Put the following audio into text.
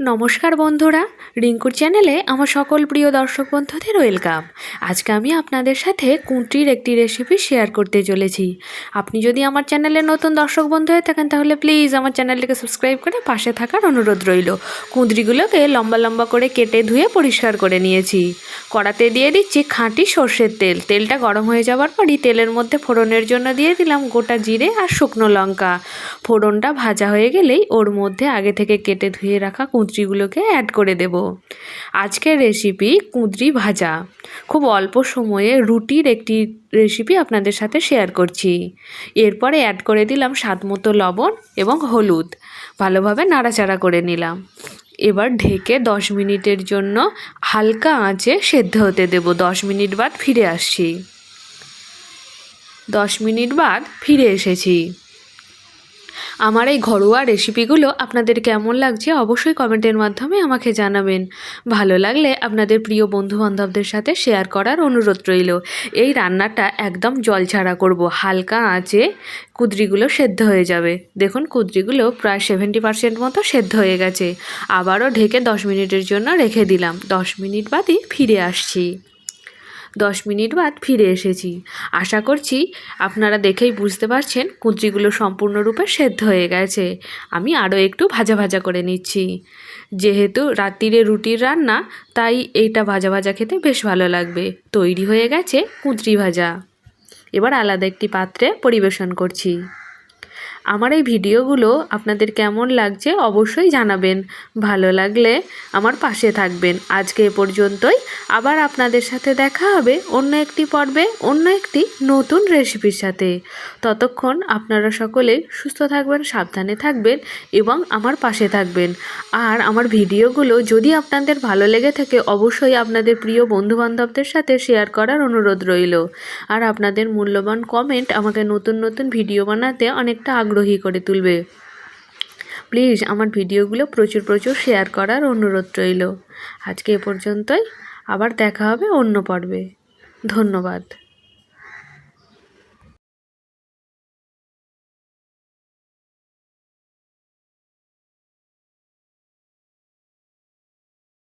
নমস্কার বন্ধুরা, রিঙ্কুর চ্যানেলে আমার সকল প্রিয় দর্শক বন্ধুদের ওয়েলকাম। আজকে আমি আপনাদের সাথে কুঁটির একটি রেসিপি শেয়ার করতে চলেছি। আপনি যদি আমার চ্যানেলে নতুন দর্শক বন্ধু হয়ে থাকেন, তাহলে প্লিজ আমার চ্যানেলটিকে সাবস্ক্রাইব করে পাশে থাকার অনুরোধ রইল। কুঁদরিগুলোকে লম্বা লম্বা করে কেটে ধুয়ে পরিষ্কার করে নিয়েছি। কড়াতে দিয়ে দিচ্ছি খাঁটি সর্ষের তেল। তেলটা গরম হয়ে যাওয়ার পরই তেলের মধ্যে ফোড়নের জন্য দিয়ে দিলাম গোটা জিরে আর শুকনো লঙ্কা। ফোড়নটা ভাজা হয়ে গেলেই ওর মধ্যে আগে থেকে কেটে ধুয়ে রাখা কুঁদরিগুলোকে অ্যাড করে দেব। আজকের রেসিপি কুঁদরি ভাজা। খুব অল্প সময়ে রুটির একটি রেসিপি আপনাদের সাথে শেয়ার করছি। এরপরে অ্যাড করে দিলাম স্বাদ মতো লবণ এবং হলুদ। ভালোভাবে নাড়াচাড়া করে নিলাম। এবার ঢেকে দশ মিনিটের জন্য হালকা আঁচে সেদ্ধ হতে দেব। দশ মিনিট বাদ ফিরে আসছি। দশ মিনিট বাদ ফিরে এসেছি। আমার এই ঘরোয়া রেসিপিগুলো আপনাদের কেমন লাগছে অবশ্যই কমেন্টের মাধ্যমে আমাকে জানাবেন। ভালো লাগলে আপনাদের প্রিয় বন্ধুবান্ধবদের সাথে শেয়ার করার অনুরোধ রইল। এই রান্নাটা একদম জল ছাড়া করব, হালকা আঁচে কুদরিগুলো সেদ্ধ হয়ে যাবে। দেখুন কুদরিগুলো প্রায় সেভেন্টি পার্সেন্ট মতো সেদ্ধ হয়ে গেছে। আবারও ঢেকে দশ মিনিটের জন্য রেখে দিলাম। দশ মিনিট বাদই ফিরে আসছি। দশ মিনিট বাদ ফিরে এসেছি। আশা করছি আপনারা দেখেই বুঝতে পারছেন কুঁচড়িগুলো সম্পূর্ণরূপে সেদ্ধ হয়ে গেছে। আমি আরও একটু ভাজা ভাজা করে নিচ্ছি। যেহেতু রাত্রিরে রুটির রান্না, তাই এইটা ভাজা ভাজা খেতে বেশ ভালো লাগবে। তৈরি হয়ে গেছে কুঁচড়ি ভাজা। এবার আলাদা একটি পাত্রে পরিবেশন করছি। আমার এই ভিডিওগুলো আপনাদের কেমন লাগছে অবশ্যই জানাবেন। ভালো লাগলে আমার পাশে থাকবেন। আজকে এ পর্যন্তই। আবার আপনাদের সাথে দেখা হবে অন্য একটি পর্বে, অন্য একটি নতুন রেসিপির সাথে। ততক্ষণ আপনারা সকলে সুস্থ থাকবেন, সাবধানে থাকবেন এবং আমার পাশে থাকবেন। আর আমার ভিডিওগুলো যদি আপনাদের ভালো লেগে থাকে, অবশ্যই আপনাদের প্রিয় বন্ধুবান্ধবদের সাথে শেয়ার করার অনুরোধ রইল। আর আপনাদের মূল্যবান কমেন্ট আমাকে নতুন নতুন ভিডিও বানাতে অনেকটা আগ্রহী করে তুলবে। প্লিজ, আমার ভিডিওগুলো প্রচুর প্রচুর শেয়ার করার অনুরোধ রইল। আজকে এ পর্যন্তই। আবার দেখা হবে অন্য পর্বে। ধন্যবাদ।